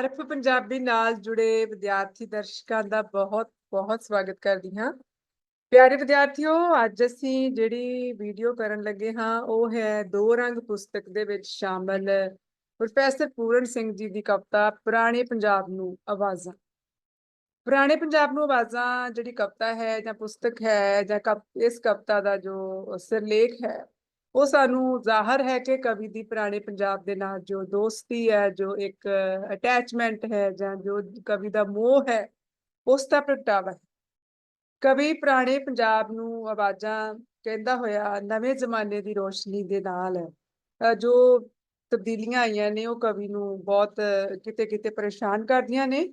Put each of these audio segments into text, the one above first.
ਅਰਫ ਪੰਜਾਬੀ ਨਾਲ ਜੁੜੇ ਵਿਦਿਆਰਥੀ ਦਰਸ਼ਕਾਂ ਦਾ ਬਹੁਤ ਬਹੁਤ ਸਵਾਗਤ ਕਰਦੀ ਹਾਂ। ਪਿਆਰੇ ਵਿਦਿਆਰਥੀਓ, ਅੱਜ ਅਸੀਂ ਜਿਹੜੀ ਵੀਡੀਓ ਕਰਨ ਲੱਗੇ ਹਾਂ, ਉਹ ਹੈ ਦੋ ਰੰਗ ਪੁਸਤਕ ਦੇ ਵਿੱਚ ਸ਼ਾਮਲ ਪ੍ਰੋਫੈਸਰ ਪੂਰਨ ਸਿੰਘ ਜੀ ਦੀ ਕਵਿਤਾ ਪੁਰਾਣੇ ਪੰਜਾਬ ਨੂੰ ਆਵਾਜ਼ਾਂ। ਪੁਰਾਣੇ ਪੰਜਾਬ ਨੂੰ ਆਵਾਜ਼ਾਂ ਜਿਹੜੀ ਕਵਿਤਾ ਹੈ ਜਾਂ ਪੁਸਤਕ ਹੈ ਜਾਂ ਕਵ- ਇਸ ਕਵਿਤਾ ਦਾ ਜੋ ਸਿਰਲੇਖ ਹੈ ਉਹ ਸਾਨੂੰ ਜ਼ਾਹਰ ਹੈ ਕਿ ਕਵੀ ਦੀ ਪੁਰਾਣੇ ਪੰਜਾਬ ਦੇ ਨਾਲ ਜੋ ਦੋਸਤੀ ਹੈ, ਜੋ ਇੱਕ ਅਟੈਚਮੈਂਟ ਹੈ ਜਾਂ ਜੋ ਕਵੀ ਦਾ ਮੋਹ ਹੈ, ਉਸ ਦਾ ਪ੍ਰਗਟਾਵਾ ਹੈ। ਕਵੀ ਪੁਰਾਣੇ ਪੰਜਾਬ ਨੂੰ ਆਵਾਜ਼ਾਂ ਕਹਿੰਦਾ ਹੋਇਆ ਨਵੇਂ ਜ਼ਮਾਨੇ ਦੀ ਰੋਸ਼ਨੀ ਦੇ ਨਾਲ ਜੋ ਤਬਦੀਲੀਆਂ ਆਈਆਂ ਨੇ, ਉਹ ਕਵੀ ਨੂੰ ਬਹੁਤ ਕਿਤੇ ਕਿਤੇ ਪਰੇਸ਼ਾਨ ਕਰਦੀਆਂ ਨੇ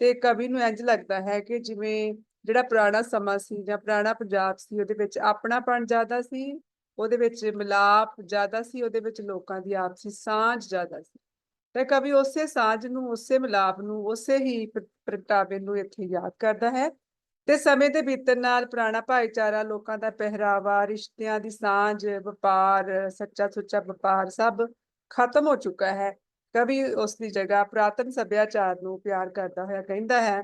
ਤੇ ਕਵੀ ਨੂੰ ਇੰਝ ਲੱਗਦਾ ਹੈ ਕਿ ਜਿਵੇਂ ਜਿਹੜਾ ਪੁਰਾਣਾ ਸਮਾਂ ਸੀ ਜਾਂ ਪੁਰਾਣਾ ਪੰਜਾਬ ਸੀ, ਉਹਦੇ ਵਿੱਚ ਆਪਣਾਪਣ ਜ਼ਿਆਦਾ ਸੀ ਉਹਦੇ ਵਿੱਚ ਮਿਲਾਪ ਜ਼ਿਆਦਾ ਸੀ, ਉਹਦੇ ਵਿੱਚ ਲੋਕਾਂ ਦੀ ਆਪਸੀ ਸਾਂਝ ਜ਼ਿਆਦਾ ਸੀ। ਤੇ ਕਵੀ ਉਸੇ ਸਾਂਝ ਨੂੰ, ਉਸੇ ਮਿਲਾਪ ਨੂੰ, ਉਸੇ ਹੀ ਪ੍ਰਗਟਾਵੇ ਨੂੰ ਇੱਥੇ ਯਾਦ ਕਰਦਾ ਹੈ ਤੇ ਸਮੇਂ ਦੇ ਬੀਤਣ ਨਾਲ ਪੁਰਾਣਾ ਭਾਈਚਾਰਾ, ਲੋਕਾਂ ਦਾ ਪਹਿਰਾਵਾ, ਰਿਸ਼ਤਿਆਂ ਦੀ ਸਾਂਝ, ਵਪਾਰ, ਸੱਚਾ ਸੁੱਚਾ ਵਪਾਰ ਸਭ ਖਤਮ ਹੋ ਚੁੱਕਾ ਹੈ। ਕਵੀ ਉਸ ਦੀ ਜਗ੍ਹਾ ਪੁਰਾਤਨ ਸੱਭਿਆਚਾਰ ਨੂੰ ਪਿਆਰ ਕਰਦਾ ਹੋਇਆ ਕਹਿੰਦਾ ਹੈ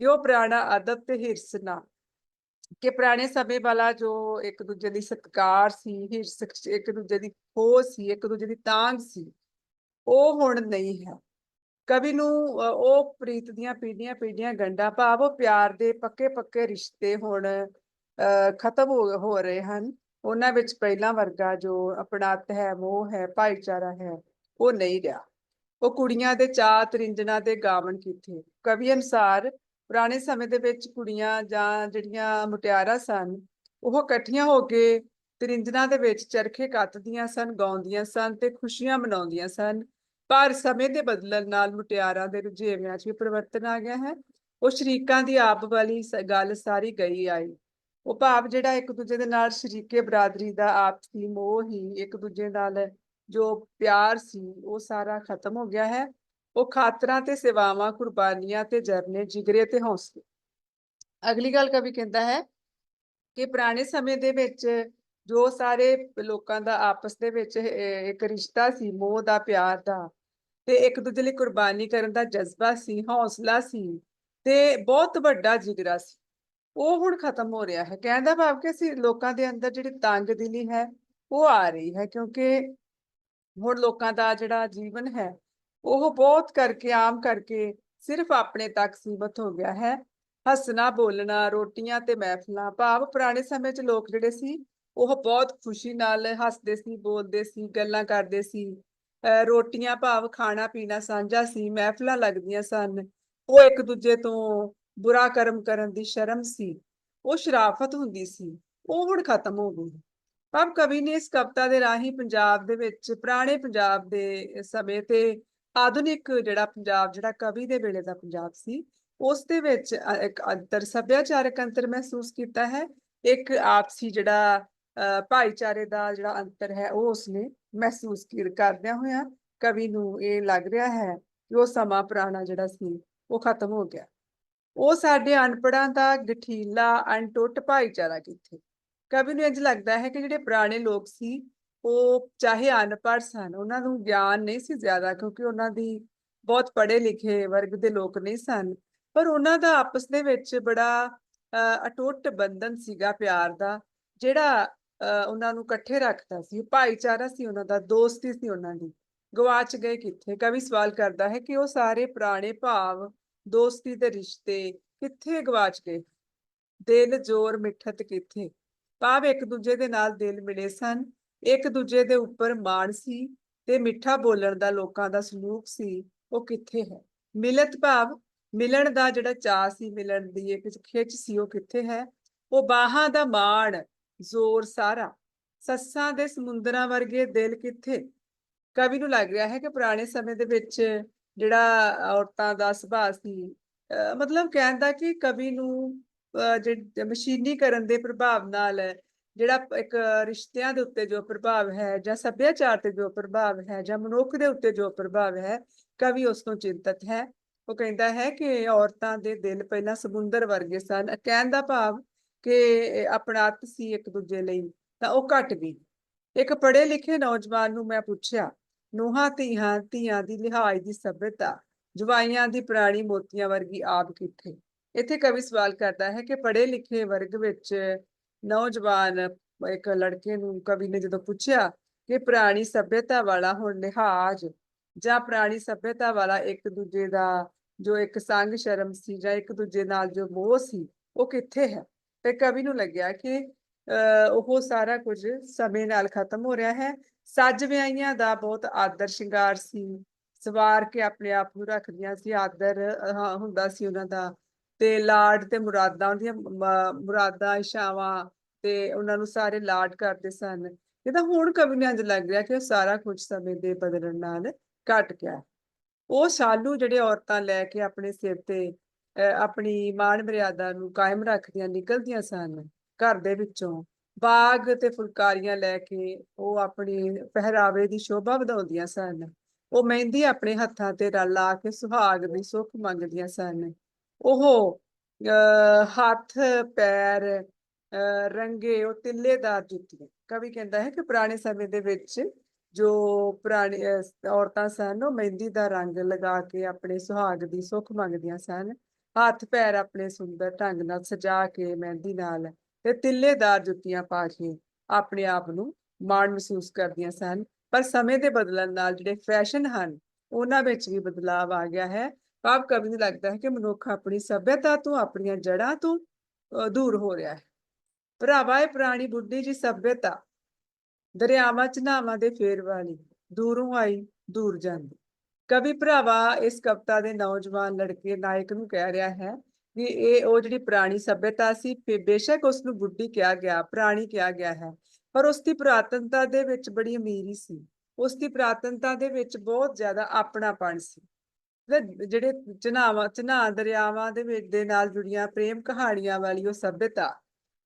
ਕਿ ਉਹ ਪੁਰਾਣਾ ਅਦਬ ਤੇ ਹਿਰਸ ਨਾਲ ਕਿ ਪੁਰਾਣੇ ਸਮੇਂ ਵਾਲਾ ਜੋ ਇੱਕ ਦੂਜੇ ਦੀ ਸਤਿਕਾਰ ਸੀ ਇੱਕ ਦੂਜੇ ਦੀ ਖੋਹ ਸੀ ਇੱਕ ਦੂਜੇ ਦੀ ਤਾਂਘ ਸੀ ਉਹ ਹੁਣ ਨਹੀਂ ਹੈ। ਕਵੀ ਨੂੰ ਉਹ ਪ੍ਰੀਤ ਦੀਆਂ ਪੀੜ੍ਹੀਆਂ ਪੀੜ੍ਹੀਆਂ ਗੰਢਾਂ ਭਾਵ ਉਹ ਪਿਆਰ ਦੇ ਪੱਕੇ ਪੱਕੇ ਰਿਸ਼ਤੇ ਹੁਣ ਅ, ਖਤਮ ਹੋ ਹੋ ਰਹੇ ਹਨ। ਉਹਨਾਂ ਵਿੱਚ ਪਹਿਲਾਂ ਵਰਗਾ ਜੋ ਅਪਣੱਤ ਹੈ ਮੋਹ ਹੈ ਭਾਈਚਾਰਾ ਹੈ ਉਹ ਨਹੀਂ ਰਿਹਾ। ਉਹ ਕੁੜੀਆਂ ਦੇ ਚਾਅ ਤਰਿੰਜਣਾ ਦੇ ਗਾਵਣ ਕੀਤੇ ਕਵੀ ਅਨੁਸਾਰ ਪੁਰਾਣੇ ਸਮੇਂ ਦੇ ਵਿੱਚ ਕੁੜੀਆਂ ਜਾਂ ਜਿਹੜੀਆਂ ਮੁਟਿਆਰਾਂ ਸਨ, ਉਹ ਇਕੱਠੀਆਂ ਹੋ ਕੇ ਤਰਿੰਜਣਾ ਦੇ ਵਿੱਚ ਚਰਖੇ ਕੱਤਦੀਆਂ ਸਨ, ਗਾਉਂਦੀਆਂ ਸਨ ਤੇ ਖੁਸ਼ੀਆਂ ਮਨਾਉਂਦੀਆਂ ਸਨ। ਪਰ ਸਮੇਂ ਦੇ ਬਦਲਣ ਨਾਲ ਮੁਟਿਆਰਾਂ ਦੇ ਰੁਝੇਵਿਆਂ 'ਚ ਵੀ ਪਰਿਵਰਤਨ ਆ ਗਿਆ ਹੈ। ਉਹ ਸ਼ਰੀਕਾਂ ਦੀ ਆਪ ਵਾਲੀ ਸ- ਗੱਲ ਸਾਰੀ ਗਈ ਆਈ। ਉਹ ਭਾਵ ਜਿਹੜਾ ਇੱਕ ਦੂਜੇ ਦੇ ਨਾਲ ਸ਼ਰੀਕੇ ਬਰਾਦਰੀ ਦਾ ਆਪਸੀ ਮੋਹ ਹੀ ਇੱਕ ਦੂਜੇ ਨਾਲ ਜੋ ਪਿਆਰ ਸੀ, ਉਹ ਸਾਰਾ ਖਤਮ ਹੋ ਗਿਆ ਹੈ। ਉਹ ਖਾਤਰਾਂ ਤੇ ਸੇਵਾਵਾਂ, ਕੁਰਬਾਨੀਆਂ ਤੇ ਜਰਨੇ, ਜਿਗਰੇ ਤੇ ਹੌਸਲੇ। ਅਗਲੀ ਗੱਲ ਕਵੀ ਕਹਿੰਦਾ ਹੈ ਕਿ ਪੁਰਾਣੇ ਸਮੇਂ ਦੇ ਵਿੱਚ ਜੋ ਸਾਰੇ ਲੋਕਾਂ ਦਾ ਆਪਸ ਦੇ ਵਿੱਚ ਇੱਕ ਰਿਸ਼ਤਾ ਸੀ, ਮੋਹ ਦਾ, ਪਿਆਰ ਦਾ, ਤੇ ਇੱਕ ਦੂਜੇ ਲਈ ਕੁਰਬਾਨੀ ਕਰਨ ਦਾ ਜਜ਼ਬਾ ਸੀ, ਹੌਸਲਾ ਸੀ, ਤੇ ਬਹੁਤ ਵੱਡਾ ਜਿਗਰਾ ਸੀ। ਉਹ ਹੁਣ ਖਤਮ ਹੋ ਰਿਹਾ ਹੈ। ਕਹਿਣ ਦਾ ਭਾਵ ਕਿ ਅਸੀਂ ਲੋਕਾਂ ਦੇ ਅੰਦਰ ਜਿਹੜੀ ਤੰਗ ਦਿਲੀ ਹੈ, ਉਹ ਆ ਰਹੀ ਹੈ, ਕਿਉਂਕਿ ਹੁਣ ਲੋਕਾਂ ਦਾ ਜਿਹੜਾ ਜੀਵਨ ਹੈ ਉਹ ਬਹੁਤ ਕਰਕੇ, ਆਮ ਕਰਕੇ ਸਿਰਫ ਆਪਣੇ ਤੱਕ ਸੀਮਤ ਹੋ ਗਿਆ ਹੈ। ਹੱਸਣਾ, ਬੋਲਣਾ, ਰੋਟੀਆਂ ਤੇ ਮਹਿਫਲਾਂ, ਭਾਵ ਪੁਰਾਣੇ ਸਮੇਂ 'ਚ ਲੋਕ ਜਿਹੜੇ ਸੀ, ਉਹ ਬਹੁਤ ਖੁਸ਼ੀ ਨਾਲ ਹੱਸਦੇ ਸੀ, ਬੋਲਦੇ ਸੀ, ਗੱਲਾਂ ਕਰਦੇ ਸੀ। ਰੋਟੀਆਂ ਭਾਵ ਖਾਣਾ ਪੀਣਾ ਸਾਂਝਾ ਸੀ, ਮਹਿਫਲਾਂ ਲੱਗਦੀਆਂ ਸਨ। ਉਹ ਇੱਕ ਦੂਜੇ ਤੋਂ ਬੁਰਾ ਕਰਮ ਕਰਨ ਦੀ ਸ਼ਰਮ ਸੀ। ਉਹ ਸ਼ਰਾਫਤ ਹੁੰਦੀ ਸੀ। ਉਹ ਹੁਣ ਖਤਮ ਹੋ ਗਈ। ਭਾਵ ਕਵੀ ਨੇ ਇਸ ਕਵਿਤਾ ਦੇ ਰਾਹੀਂ ਪੰਜਾਬ ਦੇ ਵਿੱਚ, ਪੁਰਾਣੇ ਪੰਜਾਬ ਦੇ ਸਮੇਂ ਤੇ ਆਧੁਨਿਕ ਜਿਹੜਾ ਪੰਜਾਬ, ਜਿਹੜਾ ਕਵੀ ਦੇ ਵੇਲੇ ਦਾ ਪੰਜਾਬ ਸੀ, ਉਸ ਦੇ ਵਿੱਚ ਇੱਕ ਅੰਤਰ, ਸੱਭਿਆਚਾਰਕ ਅੰਤਰ ਮਹਿਸੂਸ ਕੀਤਾ ਹੈ। ਇੱਕ ਆਪਸੀ ਜਿਹੜਾ ਭਾਈਚਾਰੇ ਦਾ ਜਿਹੜਾ ਅੰਤਰ ਹੈ, ਉਹ ਉਸਨੇ ਮਹਿਸੂਸ ਕਰਦਿਆਂ ਹੋਇਆ ਕਵੀ ਨੂੰ ਇਹ ਲੱਗ ਰਿਹਾ ਹੈ ਕਿ ਉਹ ਸਮਾਂ ਪੁਰਾਣਾ ਜਿਹੜਾ ਸੀ, ਉਹ ਖਤਮ ਹੋ ਗਿਆ। ਉਹ ਸਾਡੇ ਅਨਪੜਾਂ ਦਾ ਗਠੀਲਾ, ਅਣਟੁੱਟ ਭਾਈਚਾਰਾ ਕਿੱਥੇ? ਕਵੀ ਨੂੰ ਇੰਝ ਲੱਗਦਾ ਹੈ ਕਿ ਜਿਹੜੇ ਪੁਰਾਣੇ ਲੋਕ ਸੀ ਉਹ ਚਾਹੇ ਅਨਪੜ੍ਹ ਸਨ ਉਹਨਾਂ ਨੂੰ ਗਿਆਨ ਨਹੀਂ ਸੀ ਜ਼ਿਆਦਾ ਕਿਉਂਕਿ ਉਹਨਾਂ ਦੀ ਬਹੁਤ ਪੜ੍ਹੇ ਲਿਖੇ ਵਰਗ ਦੇ ਲੋਕ ਨਹੀਂ ਸਨ ਪਰ ਉਹਨਾਂ ਦਾ ਆਪਸ ਦੇ ਵਿੱਚ ਬੜਾ ਅ, ਅਟੁੱਟ ਬੰਧਨ ਸੀਗਾ ਪਿਆਰ ਦਾ ਜਿਹੜਾ ਅ, ਉਹਨਾਂ ਨੂੰ ਇਕੱਠੇ ਰੱਖਦਾ ਸੀ ਭਾਈਚਾਰਾ ਸੀ ਉਹਨਾਂ ਦਾ ਦੋਸਤੀ ਸੀ ਉਹਨਾਂ ਦੀ ਗਵਾਚ ਗਏ ਕਿੱਥੇ? ਕਵੀ ਸਵਾਲ ਕਰਦਾ ਹੈ ਕਿ ਉਹ ਸਾਰੇ ਪੁਰਾਣੇ ਭਾਵ ਦੋਸਤੀ ਦੇ ਰਿਸ਼ਤੇ ਕਿੱਥੇ ਗਵਾਚ ਗਏ? ਦਿਲ ਜੋਰ ਮਿੱਠਤ ਕਿੱਥੇ? ਭਾਵ ਇੱਕ ਦੂਜੇ ਦੇ ਨਾਲ ਦਿਲ ਮਿਲੇ ਸਨ ਇੱਕ ਦੂਜੇ ਦੇ ਉੱਪਰ ਮਾਣ ਸੀ ਤੇ ਮਿੱਠਾ ਬੋਲਣ ਦਾ ਲੋਕਾਂ ਦਾ ਸਲੂਕ ਸੀ, ਉਹ ਕਿੱਥੇ ਹੈ? ਮਿਲਤ ਭਾਵ, ਮਿਲਣ ਦਾ ਜਿਹੜਾ ਚਾਅ ਸੀ, ਮਿਲਣ ਦੀ ਇੱਕ ਖਿੱਚ ਸੀ, ਉਹ ਕਿੱਥੇ ਹੈ? ਉਹ ਬਾਹਾਂ ਦਾ ਮਾਣ, ਜ਼ੋਰ ਸਾਰਾ। ਸੱਸਾਂ ਦੇ ਸਮੁੰਦਰਾਂ ਵਰਗੇ ਦਿਲ ਕਿੱਥੇ? ਕਵੀ ਨੂੰ ਲੱਗ ਰਿਹਾ ਹੈ ਕਿ ਪੁਰਾਣੇ ਸਮੇਂ ਦੇ ਵਿੱਚ ਜਿਹੜਾ ਔਰਤਾਂ ਦਾ ਸੁਭਾਅ ਸੀ, ਅਹ ਮਤਲਬ ਕਹਿੰਦਾ ਕਿ ਕਵੀ ਨੂੰ, ਅਹ ਜਿਹ- ਮਸ਼ੀਨੀਕਰਨ ਦੇ ਪ੍ਰਭਾਵ ਨਾਲ ਜਿਹੜਾ ਇੱਕ ਰਿਸ਼ਤਿਆਂ ਦੇ ਉੱਤੇ ਜੋ ਪ੍ਰਭਾਵ ਹੈ ਜਾਂ ਸੱਭਿਆਚਾਰ ਤੇ ਜੋ ਪ੍ਰਭਾਵ ਹੈ ਜਾਂ ਮਨੁੱਖ ਦੇ ਉੱਤੇ ਜੋ ਪ੍ਰਭਾਵ ਹੈ, ਕਵੀ ਉਸ ਤੋਂ ਚਿੰਤਤ ਹੈ। ਉਹ ਕਹਿੰਦਾ ਹੈ ਕਿ ਔਰਤਾਂ ਦੇ ਦਿਲ ਪਹਿਲਾਂ ਸਮੁੰਦਰ ਵਰਗੇ ਸਨ। ਕਹਿਣ ਦਾ ਭਾਵ ਕਿ ਆਪਣਾਤ ਸੀ ਇੱਕ ਦੂਜੇ ਲਈ, ਤਾਂ ਉਹ ਘਟ ਗਈ ਇੱਕ ਪੜ੍ਹੇ ਲਿਖੇ ਨੌਜਵਾਨ ਨੂੰ ਮੈਂ ਪੁੱਛਿਆ, ਨੂੰਹਾਂ ਧੀਆਂ ਧੀਆਂ ਦੀ ਲਿਹਾਜ਼ ਦੀ ਸਭਿਅਤਾ, ਜਵਾਈਆਂ ਦੀ ਪ੍ਰਾਣੀ ਮੋਤੀਆਂ ਵਰਗੀ ਆਪ ਕਿੱਥੇ? ਇੱਥੇ ਕਵੀ ਸਵਾਲ ਕਰਦਾ ਹੈ ਕਿ ਪੜ੍ਹੇ ਲਿਖੇ ਵਰਗ ਵਿੱਚ ਨੌਜਵਾਨ ਇੱਕ ਲੜਕੇ ਨੂੰ ਕਵੀ ਨੇ ਜਦੋਂ ਪੁੱਛਿਆ ਕਿ ਪੁਰਾਣੀ ਸਭਿਅਤਾ ਵਾਲਾ ਹੁਣ ਲਿਹਾਜ਼ ਜਾਂ ਪੁਰਾਣੀ ਸਭਿਅਤਾ ਵਾਲਾ ਇੱਕ ਦੂਜੇ ਦਾ ਜੋ ਇੱਕ ਸੰਗ ਸ਼ਰਮ ਸੀ ਜਾਂ ਇੱਕ ਦੂਜੇ ਨਾਲ ਜੋ ਮੋਹ ਸੀ, ਉਹ ਕਿੱਥੇ ਹੈ? ਤੇ ਕਵੀ ਨੂੰ ਲੱਗਿਆ ਕਿ, ਅਹ, ਉਹ ਸਾਰਾ ਕੁਝ ਸਮੇਂ ਨਾਲ ਖਤਮ ਹੋ ਰਿਹਾ ਹੈ। ਸੱਜ ਵਿਆਹੀਆਂ ਦਾ ਬਹੁਤ ਆਦਰ ਸ਼ਿੰਗਾਰ ਸੀ। ਸਵਾਰ ਕੇ ਆਪਣੇ ਆਪ ਨੂੰ ਰੱਖਦੀਆਂ ਸੀ। ਆਦਰ ਹੁੰਦਾ ਸੀ ਉਹਨਾਂ ਦਾ। ਤੇ ਲਾਡ ਤੇ ਮੁਰਾਦਾਂ ਉਹਦੀਆਂ ਮੁਰਾਦਾਂ, ਇਸ਼ਾਵਾਂ ਤੇ ਉਹਨਾਂ ਨੂੰ ਸਾਰੇ ਲਾਡ ਕਰਦੇ ਸਨ। ਇਹ ਤਾਂ ਹੁਣ ਕਵੀ ਨੂੰ ਇੰਝ ਲੱਗ ਰਿਹਾ ਕਿ ਉਹ ਸਾਰਾ ਕੁਝ ਸਮੇਂ ਦੇ ਬਦਲਣ ਨਾਲ ਘਟ ਗਿਆ। ਉਹ ਸ਼ਾਲੂ ਜਿਹੜੇ ਔਰਤਾਂ ਲੈ ਕੇ ਆਪਣੇ ਸਿਰ ਤੇ ਆਪਣੀ ਮਾਣ ਮਰਿਆਦਾ ਨੂੰ ਕਾਇਮ ਰੱਖਦੀਆਂ ਨਿਕਲਦੀਆਂ ਸਨ ਘਰ ਦੇ ਵਿੱਚੋਂ, ਬਾਗ ਤੇ ਫੁਲਕਾਰੀਆਂ ਲੈ ਕੇ ਉਹ ਆਪਣੀ ਪਹਿਰਾਵੇ ਦੀ ਸ਼ੋਭਾ ਵਧਾਉਂਦੀਆਂ ਸਨ। ਉਹ ਮਹਿੰਦੀ ਆਪਣੇ ਹੱਥਾਂ ਤੇ ਰ- ਲਾ ਕੇ ਸੁਹਾਗ ਦੀ ਸੁੱਖ ਮੰਗਦੀਆਂ ਸਨ। ਉਹ ਹੱਥ, ਪੈਰ ਰੰਗੇ ਉਹ ਤਿੱਲੇਦਾਰ ਜੁੱਤੀਆਂ। ਕਵੀ ਕਹਿੰਦਾ ਹੈ ਕਿ ਪੁਰਾਣੇ ਸਮੇਂ ਦੇ ਵਿੱਚ ਜੋ ਪੁਰਾਣੀ ਔਰਤਾਂ ਸਨ, ਉਹ ਮਹਿੰਦੀ ਦਾ ਰੰਗ ਲਗਾ ਕੇ ਆਪਣੇ ਸੁਹਾਗ ਦੀ ਸੁੱਖ ਮੰਗਦੀਆਂ ਸਨ। ਹੱਥ, ਪੈਰ ਆਪਣੇ ਸੁੰਦਰ ਢੰਗ ਨਾਲ ਸਜਾ ਕੇ ਮਹਿੰਦੀ ਨਾਲ ਤੇ ਤਿੱਲੇਦਾਰ ਜੁੱਤੀਆਂ ਪਾ ਕੇ ਆਪਣੇ ਆਪ ਨੂੰ ਮਾਣ ਮਹਿਸੂਸ ਕਰਦੀਆਂ ਸਨ। ਪਰ ਸਮੇਂ ਦੇ ਬਦਲਣ ਨਾਲ ਜਿਹੜੇ ਫੈਸ਼ਨ ਹਨ, ਉਹਨਾਂ ਵਿੱਚ ਵੀ ਬਦਲਾਅ ਆ ਗਿਆ ਹੈ। ਭਾਵ ਕਵੀ ਨੂੰ ਲੱਗਦਾ ਹੈ ਕਿ ਮਨੁੱਖ ਆਪਣੀ ਸਭਿਅਤਾ ਤੋਂ, ਆਪਣੀਆਂ ਜੜ੍ਹਾਂ ਤੋਂ ਦੂਰ ਹੋ ਰਿਹਾ ਹੈ। ਭਰਾਵਾ, ਇਹ ਪੁਰਾਣੀ ਬੁੱਢੀ ਜੀ ਸਭਿਅਤਾ ਦਰਿਆਵਾਂ ਚ ਦੇ ਫੇਰ ਵਾਲੀ ਦੂਰੋਂ ਆਈ, ਦੂਰ ਜਾਂਦੀ। ਕਵੀ ਭਰਾਵਾ ਇਸ ਕਵਿਤਾ ਦੇ ਨੌਜਵਾਨ ਲੜਕੇ ਨਾਇਕ ਨੂੰ ਕਹਿ ਰਿਹਾ ਹੈ ਵੀ ਇਹ ਉਹ ਜਿਹੜੀ ਪੁਰਾਣੀ ਸਭਿਅਤਾ ਸੀ ਬੇਸ਼ੱਕ ਉਸ ਨੂੰ ਬੁੱਢੀ ਕਿਹਾ ਗਿਆ, ਪ੍ਰਾਣੀ ਕਿਹਾ ਗਿਆ ਹੈ। ਪਰ ਉਸ ਦੀ ਪੁਰਾਤਨਤਾ ਦੇ ਵਿੱਚ ਬੜੀ ਅਮੀਰੀ ਸੀ। ਉਸ ਦੀ ਪੁਰਾਤਨਤਾ ਦੇ ਵਿੱਚ ਬਹੁਤ ਜ਼ਿਆਦਾ ਆਪਣਾਪਣ ਸੀ। ਤੇ ਜਿਹੜੇ ਚਨਾਵਾਂ ਚਨਾ ਦਰਿਆਵਾਂ ਦੇ ਵਿੱਚ ਦੇ ਨਾਲ ਜੁੜੀਆਂ ਪ੍ਰੇਮ ਕਹਾਣੀਆਂ ਵਾਲੀ ਉਹ ਸਭਿਅਤਾ,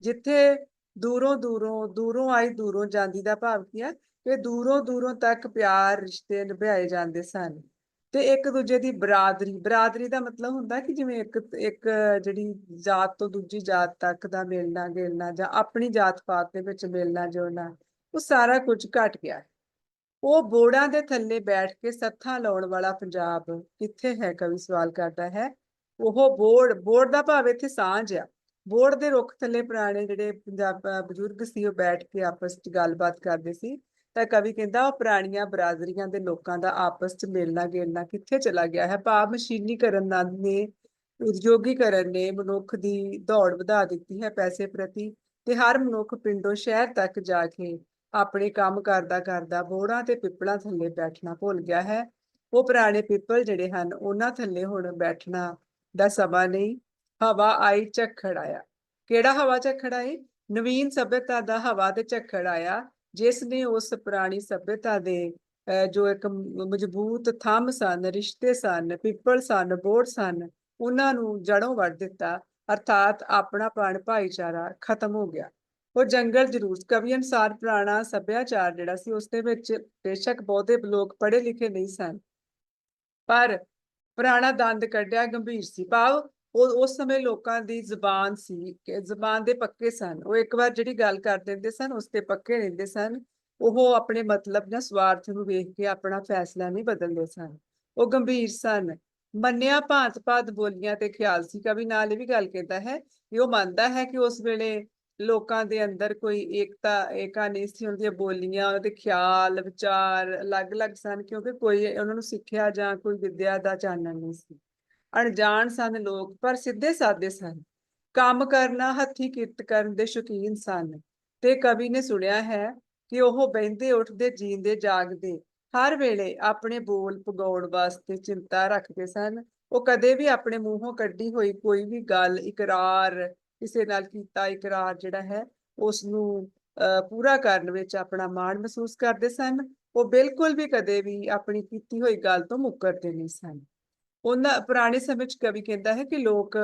ਜਿੱਥੇ ਦੂਰੋਂ ਦੂਰੋਂ ਦੂਰੋਂ ਆਈ ਦੂਰੋਂ ਜਾਂਦੀ ਦਾ ਭਾਵ ਕੀ ਹੈ ਕਿ ਦੂਰੋਂ ਦੂਰੋਂ ਤੱਕ ਪਿਆਰ, ਰਿਸ਼ਤੇ ਨਿਭਾਏ ਜਾਂਦੇ ਸਨ। ਤੇ ਇੱਕ ਦੂਜੇ ਦੀ ਬਰਾਦਰੀ ਬਰਾਦਰੀ ਦਾ ਮਤਲਬ ਹੁੰਦਾ ਕਿ ਜਿਵੇਂ ਇੱਕ ਇੱਕ ਜਿਹੜੀ ਜਾਤ ਤੋਂ ਦੂਜੀ ਜਾਤ ਤੱਕ ਦਾ ਮਿਲਣਾ, ਗਿਲਣਾ ਜਾਂ ਆਪਣੀ ਜਾਤ ਪਾਤ ਦੇ ਵਿੱਚ ਮਿਲਣਾ ਜੁਲਣਾ ਉਹ ਸਾਰਾ ਕੁਝ ਘਟ ਗਿਆ। ਉਹ ਬੋੜਾਂ ਦੇ ਥੱਲੇ ਬੈਠ ਕੇ ਸੱਥਾਂ ਲਾਉਣ ਵਾਲਾ ਪੰਜਾਬ ਕਿੱਥੇ ਹੈ ਕਵੀ? ਸਵਾਲ ਕਰਦਾ ਹੈ। ਉਹ ਬੋੜ ਬੋੜ ਦਾ ਭਾਵ ਇੱਥੇ ਸਾਂਝ ਆ। ਬੋੜ ਦੇ ਰੁੱਖ ਥੱਲੇ ਪੁਰਾਣੇ ਜਿਹੜੇ ਪੰਜਾਬ ਬਜ਼ੁਰਗ ਸੀ, ਉਹ ਬੈਠ ਕੇ ਆਪਸ ਵਿੱਚ ਗੱਲਬਾਤ ਕਰਦੇ ਸੀ। ਤਾਂ ਕਵੀ ਕਹਿੰਦਾ, ਉਹ ਪੁਰਾਣੀਆਂ ਬਰਾਦਰੀਆਂ ਦੇ ਲੋਕਾਂ ਦਾ ਆਪਸ ਚ ਮਿਲਣਾ ਗਿਲਣਾ ਕਿੱਥੇ ਚਲਾ ਗਿਆ ਹੈ? ਭਾਵ ਮਸ਼ੀਨੀਕਰਨ ਨਾਲ ਨੇ, ਉਦਯੋਗੀਕਰਨ ਨੇ ਮਨੁੱਖ ਦੀ ਦੌੜ ਵਧਾ ਦਿੱਤੀ ਹੈ ਪੈਸੇ ਪ੍ਰਤੀ ਤੇ ਹਰ ਮਨੁੱਖ ਪਿੰਡੋਂ ਸ਼ਹਿਰ ਤੱਕ ਜਾ ਕੇ ਆਪਣੇ ਕੰਮ ਕਰਦਾ ਕਰਦਾ ਬੋੜਾਂ ਤੇ ਪਿੱਪਲਾਂ ਥੱਲੇ ਬੈਠਣਾ ਭੁੱਲ ਗਿਆ ਹੈ। ਉਹ ਪੁਰਾਣੇ ਪਿੱਪਲ ਜਿਹੜੇ ਹਨ ਉਹਨਾਂ ਥੱਲੇ ਹੁਣ ਬੈਠਣਾ ਦਾ ਸਮਾਂ ਨਹੀਂ। ਹਵਾ ਆਈ ਝੱਖੜ ਆਇਆ। ਕਿਹੜਾ ਹਵਾ ਝੱਖੜ ਆਈ? ਨਵੀਨ ਸਭਿਅਤਾ ਦਾ ਹਵਾ ਤੇ ਝੱਖੜ ਆਇਆ ਜਿਸ ਨੇ ਉਸ ਪੁਰਾਣੀ ਸਭਿਅਤਾ ਦੇ ਅਹ, ਜੋ ਇੱਕ ਮਜ਼ਬੂਤ ਥੰਮ ਸਨ ਰਿਸ਼ਤੇ ਸਨ ਪਿੱਪਲ ਸਨ ਬੋੜ ਸਨ ਉਹਨਾਂ ਨੂੰ ਜੜੋਂ ਵੱਢ ਦਿੱਤਾ। ਅਰਥਾਤ ਆਪਣਾ ਆਪਣਾਪਣ ਭਾਈਚਾਰਾ ਖਤਮ ਹੋ ਗਿਆ। ਉਹ ਜੰਗਲ ਜ਼ਰੂਰ, ਕਵੀ ਅਨੁਸਾਰ ਪੁਰਾਣਾ ਸੱਭਿਆਚਾਰ ਜਿਹੜਾ ਸੀ ਉਸ ਦੇ ਵਿੱਚ ਬੇਸ਼ੱਕ ਬਹੁਤੇ ਲੋਕ ਪੜ੍ਹੇ ਲਿਖੇ ਨਹੀਂ ਸਨ। ਪਰ ਪੁਰਾਣਾ ਦੰਦ ਕੱਢਿਆ ਗੰਭੀਰ ਸੀ। ਭਾਵ ਉਹ, ਉਸ ਸਮੇਂ ਲੋਕਾਂ ਦੀ ਜ਼ੁਬਾਨ ਸੀ ਕਿ ਜ਼ੁਬਾਨ ਦੇ ਪੱਕੇ ਸਨ। ਉਹ ਇੱਕ ਵਾਰ ਜਿਹੜੀ ਗੱਲ ਕਰ ਦਿੰਦੇ ਸਨ, ਉਸ ਤੇ ਪੱਕੇ ਰਹਿੰਦੇ ਸਨ। ਉਹ ਆਪਣੇ ਮਤਲਬ ਜਾਂ ਸਵਾਰਥ ਨੂੰ ਵੇਖ ਕੇ ਆਪਣਾ ਫੈਸਲਾ ਨਹੀਂ ਬਦਲਦੇ ਸਨ। ਉਹ ਗੰਭੀਰ ਸਨ। ਮੰਨਿਆ ਭਾਂਤ-ਭਾਂਤ ਬੋਲੀਆਂ ਤੇ ਖਿਆਲ ਸੀ। ਕਵੀ ਨਾਲ ਇਹ ਵੀ ਗੱਲ ਕਹਿੰਦਾ ਹੈ ਕਿ ਉਹ ਮੰਨਦਾ ਹੈ ਕਿ ਉਸ ਵੇਲੇ ਲੋਕਾਂ ਦੇ ਅੰਦਰ ਕੋਈ ਏਕਤਾ ਏਕਾ ਨਹੀਂ ਸੀ ਉਹਨਾਂ ਬੋਲੀਆਂ ਉਹਦੇ ਖਿਆਲ, ਵਿਚਾਰ ਅਲੱਗ-ਅਲੱਗ ਸਨ ਕਿਉਂਕਿ ਕੋਈ ਉਹਨਾਂ ਨੂੰ ਸਿੱਖਿਆ ਜਾਂ ਕੋਈ ਵਿਦਿਆ ਦਾ ਚਾਨਣ ਨਹੀਂ ਸੀ। ਅਣਜਾਣ ਸਨ ਲੋਕ, ਪਰ ਸਿੱਧੇ ਸਾਦੇ ਸਨ। ਕੰਮ ਕਰਨਾ, ਹੱਥੀਂ ਕਿਰਤ ਕਰਨ ਦੇ ਸ਼ੌਕੀਨ ਸਨ। ਤੇ ਕਵੀ ਨੇ ਸੁਣਿਆ ਹੈ ਕਿ ਉਹ ਬਹਿੰਦੇ, ਉੱਠਦੇ, ਜੀਂਦੇ, ਜਾਗਦੇ, ਹਰ ਵੇਲੇ ਆਪਣੇ ਬੋਲ ਪਗਾਉਣ ਵਾਸਤੇ ਚਿੰਤਾ ਰੱਖਦੇ ਸਨ। ਉਹ ਕਦੇ ਵੀ ਆਪਣੇ ਮੂੰਹੋਂ ਕੱਢੀ ਹੋਈ ਕੋਈ ਵੀ ਗੱਲ, ਇਕਰਾਰ ਕਿਸੇ ਨਾਲ ਕੀਤਾ ਇਕਰਾਰ ਜਿਹੜਾ ਹੈ ਉਸ ਨੂੰ ਪੂਰਾ ਕਰਨ ਵਿੱਚ ਆਪਣਾ ਮਾਣ ਮਹਿਸੂਸ ਕਰਦੇ ਸਨ। ਉਹ ਬਿਲਕੁਲ ਵੀ ਕਦੇ ਵੀ ਆਪਣੀ ਕੀਤੀ ਹੋਈ ਗੱਲ ਤੋਂ ਮੁੱਕਰਦੇ ਨਹੀਂ ਸਨ। ਉਹਨਾਂ ਪੁਰਾਣੇ ਸਮੇਂ ਵਿੱਚ ਕਵੀ ਕਹਿੰਦਾ ਹੈ ਕਿ ਲੋਕ